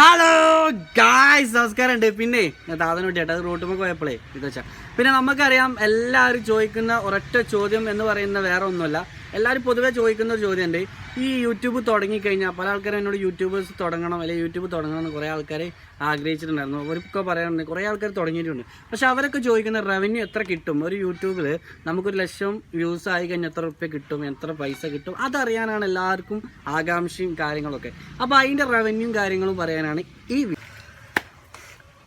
Hello guys നമസ്കാരം ഉണ്ട് പിന്നെ ഞാൻ താതനോട്ടി ചേട്ടാ റോട്ടുമ്പോ പോയപ്പോഴേ ഇത് പിന്നെ നമുക്കറിയാം എല്ലാവരും ചോദിക്കുന്ന ഒരൊറ്റ ചോദ്യം എന്ന് പറയുന്ന വേറെ ഒന്നുമല്ല. എല്ലാവരും പൊതുവേ ചോദിക്കുന്ന ഒരു ചോദ്യമുണ്ട്. ഈ യൂട്യൂബ് തുടങ്ങിക്കഴിഞ്ഞാൽ പല ആൾക്കാരും എന്നോട് യൂട്യൂബേഴ്സ് തുടങ്ങണം അല്ലെങ്കിൽ യൂട്യൂബ് തുടങ്ങണം എന്ന് കുറേ ആൾക്കാർ ആഗ്രഹിച്ചിട്ടുണ്ടായിരുന്നു. അവർക്കൊക്കെ പറയാറുണ്ട് കുറേ ആൾക്കാർ തുടങ്ങിയിട്ടുണ്ട്. പക്ഷെ അവരൊക്കെ ചോദിക്കുന്ന റവന്യൂ എത്ര കിട്ടും? ഒരു യൂട്യൂബിൽ നമുക്കൊരു ലക്ഷം വ്യൂസ് ആയി കഴിഞ്ഞാൽ എത്ര റുപ്യ കിട്ടും? എത്ര പൈസ കിട്ടും? അതറിയാനാണ് എല്ലാവർക്കും ആകാംക്ഷയും കാര്യങ്ങളൊക്കെ. അപ്പോൾ അതിന്റെ റവന്യൂ കാര്യങ്ങളും പറയാനാണ് ഈ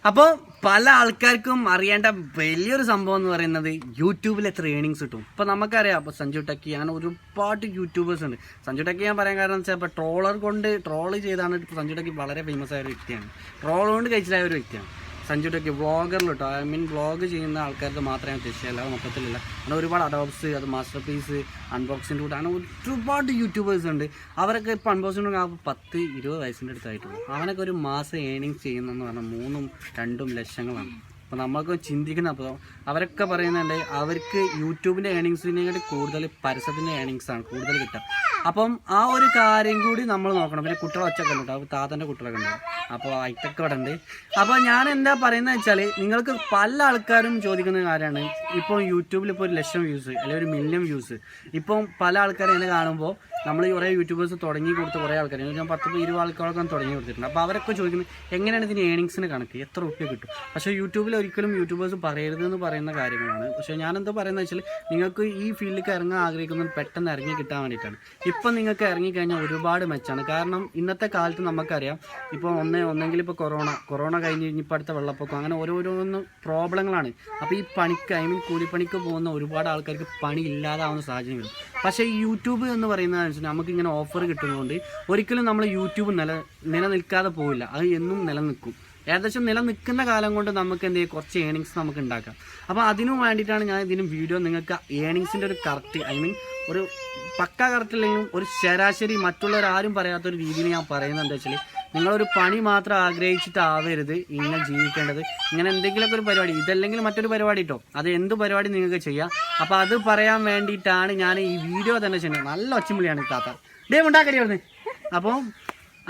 അപ്പോൾ പല ആൾക്കാർക്കും അറിയേണ്ട വലിയൊരു സംഭവം എന്ന് പറയുന്നത് യൂട്യൂബിൽ എത്ര ഏണിങ്സ് കിട്ടും. ഇപ്പോൾ നമുക്കറിയാം അപ്പോൾ സഞ്ജു ടെക്കി അങ്ങനെ ഒരുപാട് യൂട്യൂബേഴ്സ് ഉണ്ട്. സഞ്ജു ടെക്കി ഞാൻ പറയാൻ കാരണം വെച്ചാൽ ഇപ്പോൾ ട്രോളർ കൊണ്ട് ട്രോൾ ചെയ്താണ് സഞ്ജു ടെക്കി വളരെ ഫേമസ് ആയ ഒരു വ്യക്തിയാണ്. ട്രോൾ കൊണ്ട് കഴിച്ചിലായ ഒരു വ്യക്തിയാണ്. സഞ്ജു ടെക്കി വ്ളോഗറിൽ കേട്ടോ ഐ മീൻ വ്ളോഗ് ചെയ്യുന്ന ആൾക്കാർക്ക് മാത്രമേ ഉദ്ദേശിച്ചു അല്ലാതെ മൊത്തത്തിലല്ല. അങ്ങനെ ഒരുപാട് അഡോപ്സ് അത് മാസ്റ്റർ പീസ് അൺബോക്സിന്റെ കൂടെ അങ്ങനെ ഒരുപാട് യൂട്യൂബേഴ്സ് ഉണ്ട്. അവരൊക്കെ ഇപ്പോൾ അൺബോക്സിന്റെ കൂടെ പത്ത് ഇരുപത് വയസ്സിന്റെ അടുത്തായിട്ടുള്ളൂ. അവനൊക്കെ ഒരു മാസം ഏണിങ്സ് ചെയ്യുന്നതെന്ന് പറഞ്ഞാൽ മൂന്നും രണ്ടും ലക്ഷങ്ങളാണ്. അപ്പോൾ നമ്മൾക്ക് ചിന്തിക്കുന്ന അപ്പോൾ അവരൊക്കെ പറയുന്നുണ്ട് അവർക്ക് യൂട്യൂബിന്റെ ഏണിങ്സിനെക്കാട്ടി കൂടുതൽ പരസ്യത്തിന്റെ ഏണിങ്സ് ആണ് കൂടുതൽ കിട്ടുക. അപ്പം ആ ഒരു കാര്യം കൂടി നമ്മൾ നോക്കണം. പിന്നെ കുട്ടികളെ ഒച്ചൊക്കെ ഉണ്ട് അപ്പോൾ താത്തന്റെ കുട്ടികളൊക്കെ ഉണ്ട് അപ്പോൾ ഐറ്റൊക്കെ ഇവിടെ ഉണ്ട്. അപ്പോൾ ഞാൻ എന്താ പറയുന്നത് വെച്ചാൽ നിങ്ങൾക്ക് പല ആൾക്കാരും ചോദിക്കുന്ന കാര്യമാണ്. ഇപ്പോൾ യൂട്യൂബിൽ ഇപ്പോൾ ഒരു ലക്ഷം വ്യൂസ് അല്ലെങ്കിൽ ഒരു മില്യൺ വ്യൂസ്. ഇപ്പം പല ആൾക്കാരും എന്നെ കാണുമ്പോൾ നമ്മൾ കുറേ യൂട്യൂബേഴ്സ് തുടങ്ങി കൊടുത്ത കുറേ ആൾക്കാർ ഞാൻ പത്ത് ഇരുപത് ആൾക്കാരൊക്കെ തുടങ്ങി കൊടുത്തിട്ടുണ്ട്. അപ്പോൾ അവരൊക്കെ ചോദിക്കുന്നത് എങ്ങനെയാണ് ഇതിന് ഏണിങ്സിന് കണക്ക്? എത്ര റുപ്യ കിട്ടും? പക്ഷേ യൂട്യൂബിൽ ഒരിക്കലും യൂട്യൂബേഴ്സ് പറയരുത് എന്ന് പറയുന്ന കാര്യങ്ങളാണ്. പക്ഷേ ഞാനെന്താ പറയുന്നത് വെച്ചാൽ നിങ്ങൾക്ക് ഈ ഫീൽഡിലേക്ക് ഇറങ്ങാൻ ആഗ്രഹിക്കുന്നത് പെട്ടെന്ന് ഇറങ്ങി കിട്ടാൻ വേണ്ടിയിട്ടാണ്. ഇപ്പം നിങ്ങൾക്ക് ഇറങ്ങിക്കഴിഞ്ഞാൽ ഒരുപാട് മെച്ചാണ്. കാരണം ഇന്നത്തെ കാലത്ത് നമുക്കറിയാം ഇപ്പോൾ ഒന്ന് ഒന്നെങ്കിൽ ഇപ്പോൾ കൊറോണ കൊറോണ കഴിഞ്ഞ് ഇനിയിപ്പോൾ അടുത്ത വെള്ളപ്പൊക്കം അങ്ങനെ ഓരോരോന്ന് പ്രോബ്ലങ്ങളാണ്. അപ്പോൾ ഈ പണിക്ക് ഐ മീൻ കൂലിപ്പണിക്ക് പോകുന്ന ഒരുപാട് ആൾക്കാർക്ക് പണി ഇല്ലാതാവുന്ന സാഹചര്യം വരും. പക്ഷേ ഈ യൂട്യൂബ് എന്ന് പറയുന്നത് വെച്ചാൽ നമുക്ക് ഇങ്ങനെ ഓഫർ കിട്ടുന്നതുകൊണ്ട് ഒരിക്കലും നമ്മൾ യൂട്യൂബ് നില നിലനിൽക്കാതെ പോവില്ല. അത് എന്നും നിലനിൽക്കും. ഏകദേശം നിലനിൽക്കുന്ന കാലം കൊണ്ട് നമുക്ക് എന്ത് ചെയ്യും? കുറച്ച് ഏണിങ്സ് നമുക്ക് ഉണ്ടാക്കാം. അപ്പോൾ അതിനു വേണ്ടിയിട്ടാണ് ഞാൻ ഇതിനും വീഡിയോ നിങ്ങൾക്ക് ഏണിങ്സിന്റെ ഒരു കറക്റ്റ് ഐ മീൻ ഒരു പക്ക കറക്റ്റ് ഒരു ശരാശരി മറ്റുള്ളവരാരും പറയാത്തൊരു രീതിയിൽ ഞാൻ പറയുന്നത് എന്താ വെച്ചാൽ നിങ്ങളൊരു പണി മാത്രം ആഗ്രഹിച്ചിട്ടാവരുത് ഇങ്ങനെ ജീവിക്കേണ്ടത്. ഇങ്ങനെ എന്തെങ്കിലുമൊക്കെ ഒരു പരിപാടി ഇതല്ലെങ്കിൽ മറ്റൊരു പരിപാടി കേട്ടോ അത് എന്ത് പരിപാടി നിങ്ങൾക്ക് ചെയ്യാം. അപ്പോൾ അത് പറയാൻ വേണ്ടിയിട്ടാണ് ഞാൻ ഈ വീഡിയോ തന്നെ ചെയ്യുന്നത്. നല്ല ഒച്ചമുളിയാണ് താത്ത. ഡേ ഉണ്ടാക്കരി അവിടുന്ന്. അപ്പോൾ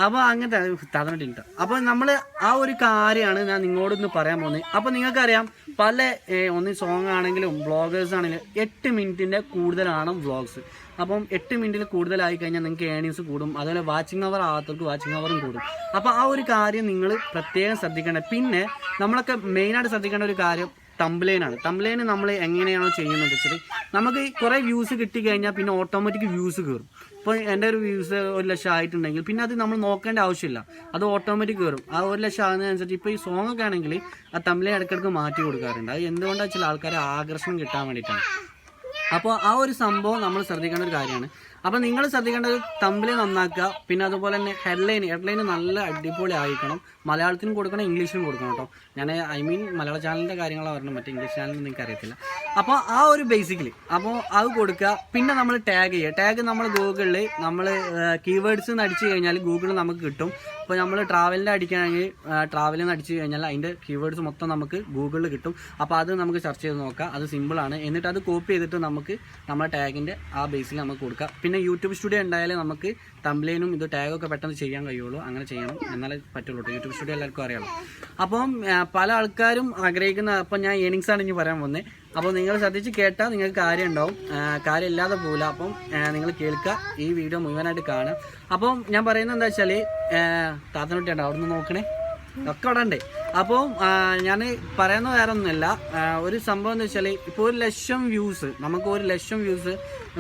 അപ്പോൾ അങ്ങനത്തെ തന്നിട്ടുണ്ട് അപ്പോൾ നമ്മൾ ആ ഒരു കാര്യമാണ് ഞാൻ നിങ്ങളോടൊന്ന് പറയാൻ പോകുന്നത്. അപ്പോൾ നിങ്ങൾക്കറിയാം പല ഒന്ന് സോങ് ആണെങ്കിലും വ്ളോഗേഴ്സ് ആണെങ്കിലും എട്ട് മിനിറ്റിന്റെ കൂടുതലാണ് വ്ളോഗ്സ് അപ്പം എട്ട് മിനിറ്റിൽ കൂടുതലായി കഴിഞ്ഞാൽ നിങ്ങൾക്ക് ഏണിങ്സ് കൂടും. അതുപോലെ വാച്ചിങ് അവർ ആകത്തവർക്ക് വാച്ചിങ് അവറും കൂടും. അപ്പോൾ ആ ഒരു കാര്യം നിങ്ങൾ പ്രത്യേകം ശ്രദ്ധിക്കേണ്ടത്. പിന്നെ നമ്മളൊക്കെ മെയിനായിട്ട് ശ്രദ്ധിക്കേണ്ട ഒരു കാര്യം തംബ്ലൈനാണ് തംബ്ലൈന് നമ്മൾ എങ്ങനെയാണോ ചെയ്യുന്നത് വെച്ചാൽ നമുക്ക് കുറേ വ്യൂസ് കിട്ടിക്കഴിഞ്ഞാൽ പിന്നെ ഓട്ടോമാറ്റിക് വ്യൂസ് കയറും ഇപ്പോൾ എന്റെ ഒരു വ്യൂസ് ഒരു ലക്ഷം ആയിട്ടുണ്ടെങ്കിൽ പിന്നെ അത് നമ്മൾ നോക്കേണ്ട ആവശ്യമില്ല. അത് ഓട്ടോമാറ്റിക് കയറും ആ ഒരു ലക്ഷം ആകുന്നതനുസരിച്ച് ഇപ്പോൾ ഈ സോങ്ങൊക്കെ ആണെങ്കിൽ ആ തമ്മിലെ ഇടയ്ക്കിടയ്ക്ക് മാറ്റി കൊടുക്കാറുണ്ട്. അത് എന്തുകൊണ്ടാണെന്ന് വെച്ചാൽ ആൾക്കാരെ ആകർഷണം കിട്ടാൻ വേണ്ടിയിട്ടാണ്. അപ്പോൾ ആ ഒരു സംഭവം നമ്മൾ ശ്രദ്ധിക്കേണ്ട ഒരു കാര്യമാണ്. അപ്പോൾ നിങ്ങൾ ശ്രദ്ധിക്കേണ്ടത് തമ്പിൽ നന്നാക്കുക പിന്നെ അതുപോലെ തന്നെ ഹെഡ്ലൈൻ ഹെഡ്ലൈൻ നല്ല അടിപൊളി ആയിരിക്കണം. മലയാളത്തിനും കൊടുക്കണം ഇംഗ്ലീഷിനും കൊടുക്കണം കേട്ടോ. ഞാൻ ഐ മീൻ മലയാള ചാനലിന്റെ കാര്യങ്ങളാണ് പറഞ്ഞത് മറ്റേ ഇംഗ്ലീഷ് ചാനലിൽ നിങ്ങൾക്ക് അറിയത്തില്ല. അപ്പോൾ ആ ഒരു ബേസിക്കലി അപ്പോൾ അത് കൊടുക്കുക. പിന്നെ നമ്മൾ ടാഗ് ചെയ്യുക. ടാഗ് നമ്മൾ ഗൂഗിളിൽ നമ്മൾ കീവേഡ്സ് എന്ന് അടിച്ചു കഴിഞ്ഞാൽ ഗൂഗിൾ നമുക്ക് കിട്ടും. ഇപ്പോൾ നമ്മൾ ട്രാവലിന്റെ അടിക്കുകയാണെങ്കിൽ ട്രാവലിൽ നിന്ന് അടിച്ചു കഴിഞ്ഞാൽ അതിന്റെ കീവേഡ്സ് മൊത്തം നമുക്ക് ഗൂഗിളിൽ കിട്ടും. അപ്പോൾ അത് നമുക്ക് സെർച്ച് ചെയ്ത് നോക്കാം. അത് സിമ്പിളാണ് എന്നിട്ട് അത് കോപ്പി ചെയ്തിട്ട് നമുക്ക് നമ്മുടെ ടാഗിന്റെ ആ ബേസിൽ നമുക്ക് കൊടുക്കാം. പിന്നെ യൂട്യൂബ് സ്റ്റുഡിയോ ഉണ്ടായാലേ നമുക്ക് തമ്പ്ലൈനും ഇത് ടാഗൊക്കെ പെട്ടെന്ന് ചെയ്യാൻ കഴിയുള്ളൂ. അങ്ങനെ ചെയ്യണം. എന്നാലേ പറ്റുള്ളൂ യൂട്യൂബ് സ്റ്റുഡിയോ എല്ലാവർക്കും അറിയാമല്ലോ അപ്പം പല ആൾക്കാരും ആഗ്രഹിക്കുന്ന അപ്പം ഞാൻ ഏണിങ്സ് ആണ് ഇനി പറയാൻ പോകുന്നത് അപ്പോൾ നിങ്ങൾ ശ്രദ്ധിച്ച് കേട്ടാൽ നിങ്ങൾക്ക് കാര്യം ഉണ്ടാവും കാര്യം ഇല്ലാതെ പോകില്ല അപ്പം നിങ്ങൾ കേൾക്കുക ഈ വീഡിയോ മുഴുവനായിട്ട് കാണുക. അപ്പം ഞാൻ പറയുന്നത് എന്താ വെച്ചാൽ താത്തനൊട്ടിയുണ്ട്? അവിടെ നിന്ന് നോക്കണേ. ഒക്കെ ഉടണ്ടേ അപ്പോൾ ഞാൻ പറയുന്ന വേറെ ഒന്നുമില്ല ഒരു സംഭവം എന്താ വെച്ചാൽ ഇപ്പൊ ഒരു ലക്ഷം വ്യൂസ് നമുക്ക് ഒരു ലക്ഷം വ്യൂസ്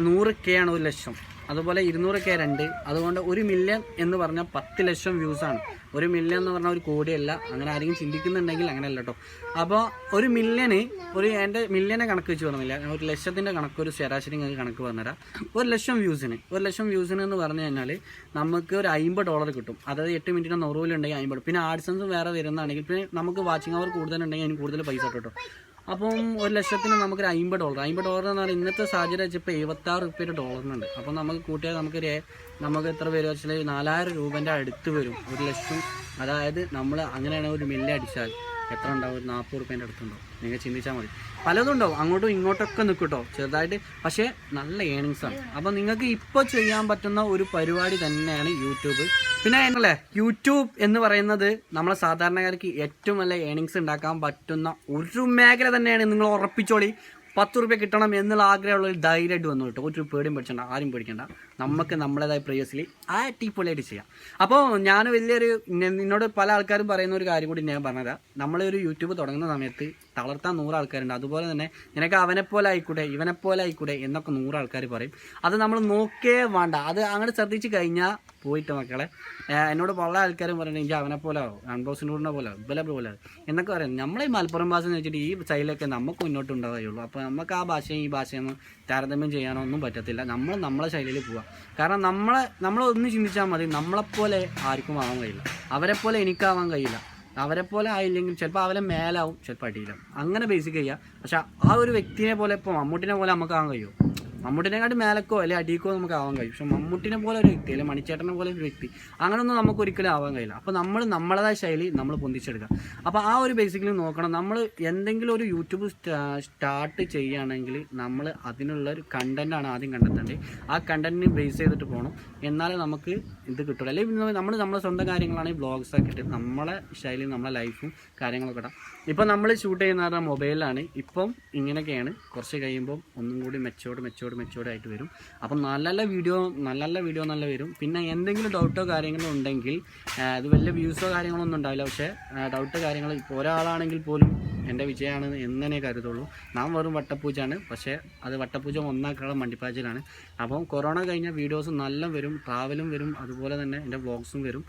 നൂറ് കെ ആണ് ഒരു ലക്ഷം. അതുപോലെ ഇരുന്നൂറ് കെ രണ്ട്. അതുകൊണ്ട് ഒരു മില്യൺ എന്ന് പറഞ്ഞാൽ പത്ത് ലക്ഷം വ്യൂസാണ് ഒരു മില്യൺ എന്ന് പറഞ്ഞാൽ ഒരു കോടിയല്ല. അങ്ങനെ ആരെങ്കിലും ചിന്തിക്കുന്നുണ്ടെങ്കിൽ അങ്ങനെയല്ല കേട്ടോ അപ്പോൾ ഒരു മില്യന് ഒരു എന്റെ മില്യനെ കണക്ക് വെച്ച് പറഞ്ഞില്ല. ഒരു ലക്ഷത്തിന്റെ കണക്ക് ഒരു ശരാശരി കണക്ക് പറഞ്ഞുതരാം. ഒരു ലക്ഷം വ്യൂസിന് ഒരു ലക്ഷം വ്യൂസിന് എന്ന് പറഞ്ഞു കഴിഞ്ഞാൽ നമുക്ക് ഒരു അമ്പത് ഡോളർ കിട്ടും. അതായത് എട്ട് മിനിറ്റിന് നൂറ് ഉണ്ടെങ്കിൽ അമ്പത് പിന്നെ ആഡ്സൻസ് വേറെ വരുന്നതാണെങ്കിൽ പിന്നെ നമുക്ക് വാച്ചിങ് അവർ കൂടുതലുണ്ടെങ്കിൽ അതിന് കൂടുതൽ പൈസ കേട്ടോ അപ്പം ഒരു ലക്ഷത്തിന് നമുക്കൊരു അമ്പത് ഡോളർ അമ്പത് ഡോളർ എന്ന് പറഞ്ഞാൽ ഇന്നത്തെ സാഹചര്യം വെച്ചാൽ ഇപ്പോൾ എഴുപത്താറ് റുപ്യയുടെ ഡോളറിനുണ്ട് അപ്പം നമുക്ക് കൂട്ടിയാൽ നമുക്ക് ഒരു നമുക്ക് എത്ര പേര് വെച്ചാൽ നാലായിരം രൂപേന്റെ അടുത്ത് വരും. ഒരു ലക്ഷം. അതായത് നമ്മൾ അങ്ങനെയാണ് ഒരു മില്ല അടിച്ചാൽ എത്ര ഉണ്ടാവും? ഒരു നാൽപ്പത് റുപ്യേന്റെ അടുത്തുണ്ടാവും നിങ്ങൾ ചിന്തിച്ചാൽ മതി. പലതും ഉണ്ടാവും. അങ്ങോട്ടും ഇങ്ങോട്ടൊക്കെ നിൽക്കും കേട്ടോ ചെറുതായിട്ട്. പക്ഷേ നല്ല ഏണിങ്സാണ് അപ്പോൾ നിങ്ങൾക്ക് ഇപ്പോൾ ചെയ്യാൻ പറ്റുന്ന ഒരു പരിപാടി തന്നെയാണ് യൂട്യൂബ്. പിന്നെ അല്ലേ യൂട്യൂബ് എന്ന് പറയുന്നത് നമ്മളെ സാധാരണക്കാർക്ക് ഏറ്റവും നല്ല ഏണിങ്സ് ഉണ്ടാക്കാൻ പറ്റുന്ന ഒരു മേഖല തന്നെയാണ് നിങ്ങൾ ഉറപ്പിച്ചോളി. പത്ത് റുപ്യ കിട്ടണം എന്നുള്ള ആഗ്രഹമുള്ള ധൈര്യമായിട്ട് വന്നു കേട്ടോ. ഒരു പേടിയും പേടിച്ചണ്ട ആരും പേടിക്കണ്ട. നമുക്ക് നമ്മളേതായ പ്രേയസിൽ ആ അടിപൊളിയായിട്ട് ചെയ്യാം. അപ്പോൾ ഞാൻ വലിയൊരു നിന്നോട് പല ആൾക്കാരും പറയുന്ന ഒരു കാര്യം കൂടി ഞാൻ പറഞ്ഞതാ. നമ്മളൊരു യൂട്യൂബ് തുടങ്ങുന്ന സമയത്ത് തളർത്താൻ നൂറ് ആൾക്കാരുണ്ട്. അതുപോലെ തന്നെ നിനക്ക് അവനെപ്പോലെ ആയിക്കൂടെ ഇവനെപ്പോലെ ആയിക്കൂടെ എന്നൊക്കെ നൂറ് ആൾക്കാർ പറയും. അത് നമ്മൾ നോക്കേ വേണ്ട. അത് അങ്ങനെ ശ്രദ്ധിച്ച് കഴിഞ്ഞാൽ പോയിട്ട് മക്കളെ എന്നോട് പല ആൾക്കാരും പറയുന്നത് എനിക്ക് അവനെ പോലെ ആവും. അൺബോസിനോടിനെ പോലെ ആവും. പോലെ എന്നൊക്കെ പറയും. നമ്മളെ ഈ മലപ്പുറം ഭാഷ എന്ന് വെച്ചിട്ട് ഈ ശൈലിയൊക്കെ നമുക്ക് മുന്നോട്ട് ഉണ്ടാവുകയുള്ളൂ. അപ്പോൾ നമുക്ക് ആ ഭാഷയും ഈ ഭാഷയൊന്നും താരതമ്യം ചെയ്യാനോ ഒന്നും പറ്റത്തില്ല. നമ്മൾ നമ്മളെ ശൈലിയിൽ പോവാം കാരണം നമ്മളെ നമ്മളൊന്ന് ചിന്തിച്ചാൽ മതി നമ്മളെപ്പോലെ ആർക്കും ആവാൻ കഴിയില്ല. അവരെപ്പോലെ എനിക്കാവാൻ കഴിയില്ല. അവരെ പോലെ ആയില്ലെങ്കിൽ ചിലപ്പോൾ അവരെ മേലാവും ചിലപ്പോൾ അടിയിലാവും. അങ്ങനെ ബേസിക് ചെയ്യുക പക്ഷെ ആ ഒരു വ്യക്തിനെ പോലെ ഇപ്പോൾ മമ്മൂട്ടിനെ പോലെ നമുക്ക് ആവാൻ കഴിയുമോ? മമ്മൂട്ടിനെക്കാട്ടി മേലക്കോ അല്ലെ അടിക്കോ നമുക്ക് ആവാൻ കഴിയും. പക്ഷെ മമ്മൂട്ടിനെ പോലെ ഒരു വ്യക്തി അല്ലെ മണിച്ചേട്ടനെ പോലെ ഒരു വ്യക്തി അങ്ങനെയൊന്നും നമുക്ക് ഒരിക്കലും ആവാൻ കഴിയില്ല. അപ്പോൾ നമ്മൾ നമ്മളതായ ശൈലി നമ്മൾ പൊന്തിച്ചെടുക്കുക. അപ്പോൾ ആ ഒരു ബേസിക്കലി നോക്കണം. നമ്മൾ എന്തെങ്കിലും ഒരു യൂട്യൂബ് സ്റ്റാർട്ട് ചെയ്യുകയാണെങ്കിൽ നമ്മൾ അതിനുള്ള ഒരു കണ്ടന്റാണ് ആദ്യം കണ്ടെത്തേണ്ടത്. ആ കണ്ടന്റിനെ ബേസ് ചെയ്തിട്ട് പോകണം എന്നാലേ നമുക്ക് ഇത് കിട്ടുള്ളൂ. അല്ലെങ്കിൽ നമ്മൾ നമ്മുടെ സ്വന്തം കാര്യങ്ങളാണെങ്കിൽ വ്ളോഗ്സ് ഇട്ട് നമ്മളെ ശൈലിയും നമ്മളെ ലൈഫും കാര്യങ്ങളൊക്കെ ഇടാം. ഇപ്പം നമ്മൾ ഷൂട്ട് ചെയ്യുന്ന മൊബൈലാണ് ഇപ്പം ഇങ്ങനെയൊക്കെയാണ്. കുറച്ച് കഴിയുമ്പോൾ ഒന്നും കൂടി മെച്ചോട് മെച്ചോട് മെച്ചോട് ആയിട്ട് വരും. അപ്പം നല്ല നല്ല വീഡിയോ നല്ല നല്ല വീഡിയോ നല്ല വരും. പിന്നെ എന്തെങ്കിലും ഡൗട്ടോ കാര്യങ്ങളോ ഉണ്ടെങ്കിൽ അത് വലിയ വ്യൂസോ കാര്യങ്ങളോ ഒന്നും ഉണ്ടാവില്ല. പക്ഷേ ഡൗട്ട് കാര്യങ്ങൾ ഇപ്പോൾ ഒരാളാണെങ്കിൽ പോലും എന്റെ വിജയമാണ് എന്ന് കരുതുള്ളൂ. നാം വെറും വട്ടപ്പൂജയാണ്. പക്ഷേ അത് വട്ടപ്പൂജ ഒന്നാക്കാനുള്ള മണ്ടിപ്പാച്ചിലാണ്. അപ്പം കൊറോണ കഴിഞ്ഞ വീഡിയോസ് നല്ല വരും ട്രാവലും വരും. അതുപോലെ തന്നെ എന്റെ വ്ളോഗ്സും വരും.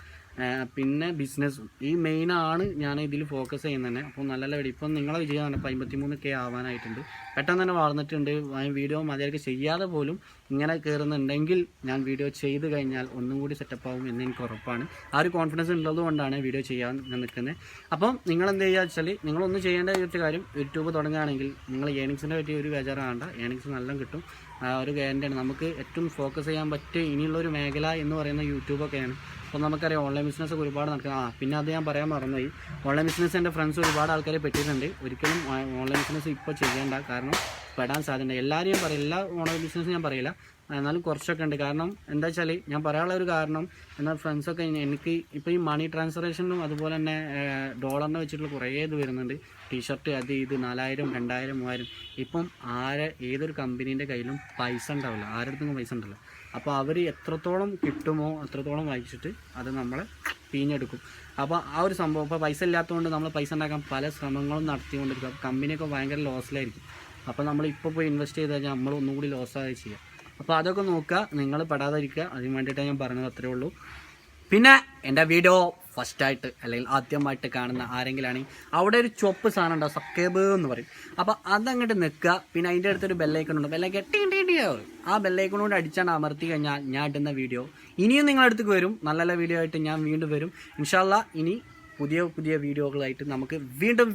പിന്നെ ബിസിനസ്സും ഈ മെയിനാണ് ഞാൻ ഇതിൽ ഫോക്കസ് ചെയ്യുന്നത് തന്നെ. അപ്പോൾ നല്ല നല്ല വീഡിയോ ഇപ്പം നിങ്ങളെ വിജയമാണ് ഇപ്പോൾ അമ്പത്തിമൂന്ന് കെ ആവാനായിട്ടുണ്ട്. പെട്ടെന്ന് തന്നെ വളർന്നിട്ടുണ്ട്. വീഡിയോ മതിയാക്കി ചെയ്യാതെ പോലും ഇങ്ങനെ കയറുന്നുണ്ടെങ്കിൽ ഞാൻ വീഡിയോ ചെയ്ത് കഴിഞ്ഞാൽ ഒന്നും കൂടി സെറ്റപ്പ് ആവും എന്ന് എനിക്ക് ഉറപ്പാണ്. ആ ഒരു കോൺഫിഡൻസ് ഉള്ളത് കൊണ്ടാണ് വീഡിയോ ചെയ്യാൻ നിൽക്കുന്നത്. അപ്പം നിങ്ങൾ എന്ത് ചെയ്യുക വെച്ചാൽ നിങ്ങളൊന്നും ചെയ്യേണ്ട ഒരു കാര്യം യൂട്യൂബ് തുടങ്ങുകയാണെങ്കിൽ നിങ്ങൾ ഏണിങ്സിനെ പറ്റി ഒരു ബേജാറാകണ്ട. ഏണിങ്സ് നല്ല കിട്ടും. ആ ഒരു ഗ്യാരണ്ടിയാണ് നമുക്ക് ഏറ്റവും ഫോക്കസ് ചെയ്യാൻ പറ്റിയ ഇനിയുള്ളൊരു മേഖല എന്ന് പറയുന്ന യൂട്യൂബൊക്കെയാണ് അപ്പോൾ നമുക്കറിയാം ഓൺലൈൻ ബിസിനസ് ഒരുപാട് നടക്കുന്നത് ആ പിന്നെ അത് ഞാൻ പറയാൻ മറന്നുപോയി. ഓൺലൈൻ ബിസിനസ് എന്റെ ഫ്രണ്ട്സ് ഒരുപാട് ആൾക്കാരെ പെട്ടിട്ടുണ്ട്. ഒരിക്കലും ഓൺലൈൻ ബിസിനസ് ഇപ്പോൾ ചെയ്യേണ്ട കാരണം പെടാൻ സാധ്യത എല്ലാവരെയും പറയില്ല എല്ലാ ഓൺലൈൻ ബിസിനസ് ഞാൻ പറയില്ല. എന്നാലും കുറച്ചൊക്കെ ഉണ്ട്. കാരണം എന്താ വെച്ചാൽ ഞാൻ പറയാനുള്ള ഒരു കാരണം എന്നാൽ ഫ്രണ്ട്സൊക്കെ എനിക്ക് ഇപ്പോൾ ഈ മണി ട്രാൻസ്ഫറേഷനും അതുപോലെ തന്നെ ഡോളറിനെ വെച്ചിട്ടുള്ള കുറേ ഇത് വരുന്നുണ്ട്. ടീഷർട്ട് അത് ഇത് നാലായിരം രണ്ടായിരം മൂവായിരം. ഇപ്പം ആരെ ഏതൊരു കമ്പനീന്റെ കയ്യിലും പൈസ ഉണ്ടാവില്ല. ആരുടെ പൈസ ഉണ്ടാവില്ല. അപ്പോൾ അവർ എത്രത്തോളം കിട്ടുമോ അത്രത്തോളം വായിച്ചിട്ട് അത് നമ്മൾ പിഞ്ഞെടുക്കും. അപ്പോൾ ആ ഒരു സംഭവം ഇപ്പോൾ പൈസ ഇല്ലാത്തതുകൊണ്ട് നമ്മൾ പൈസ ഉണ്ടാക്കാൻ പല ശ്രമങ്ങളും നടത്തിക്കൊണ്ടിരിക്കും. അപ്പോൾ കമ്പനിയൊക്കെ ഭയങ്കര ലോസിലായിരിക്കും. അപ്പോൾ നമ്മൾ ഇപ്പോൾ പോയി ഇൻവെസ്റ്റ് ചെയ്ത് കഴിഞ്ഞാൽ നമ്മൾ ഒന്നും കൂടി ലോസായി ചെയ്യുക അപ്പോൾ അതൊക്കെ നോക്കുക നിങ്ങൾ പെടാതിരിക്കുക. അതിന് വേണ്ടിയിട്ടാണ് ഞാൻ പറഞ്ഞത് അത്രേ ഉള്ളൂ. പിന്നെ എന്റെ വീഡിയോ ഫസ്റ്റായിട്ട് അല്ലെങ്കിൽ ആദ്യമായിട്ട് കാണുന്ന ആരെങ്കിലാണെങ്കിൽ അവിടെ ഒരു ചുവപ്പ് സാധനം ഉണ്ടാവും സക്കേബ് എന്ന് പറയും. അപ്പോൾ അതങ്ങോട്ട് നിൽക്കുക. പിന്നെ അതിന്റെ അടുത്തൊരു ബെല്ലൈക്കൺ ഉണ്ട്. ബെല്ലൈക്കൺ ആവും. ആ ബെല്ലൈക്കൺ കൊണ്ട് അടിച്ചാണ് അമർത്തി കഴിഞ്ഞാൽ ഞാൻ ഇടുന്ന വീഡിയോ. ഇനിയും നിങ്ങളുടെ അടുത്തേക്ക് വരും. നല്ല നല്ല വീഡിയോ ആയിട്ട് ഞാൻ വീണ്ടും വരും. ഇൻഷാല്ല ഇനി പുതിയ പുതിയ വീഡിയോകളായിട്ട് നമുക്ക് വീണ്ടും വീണ്ടും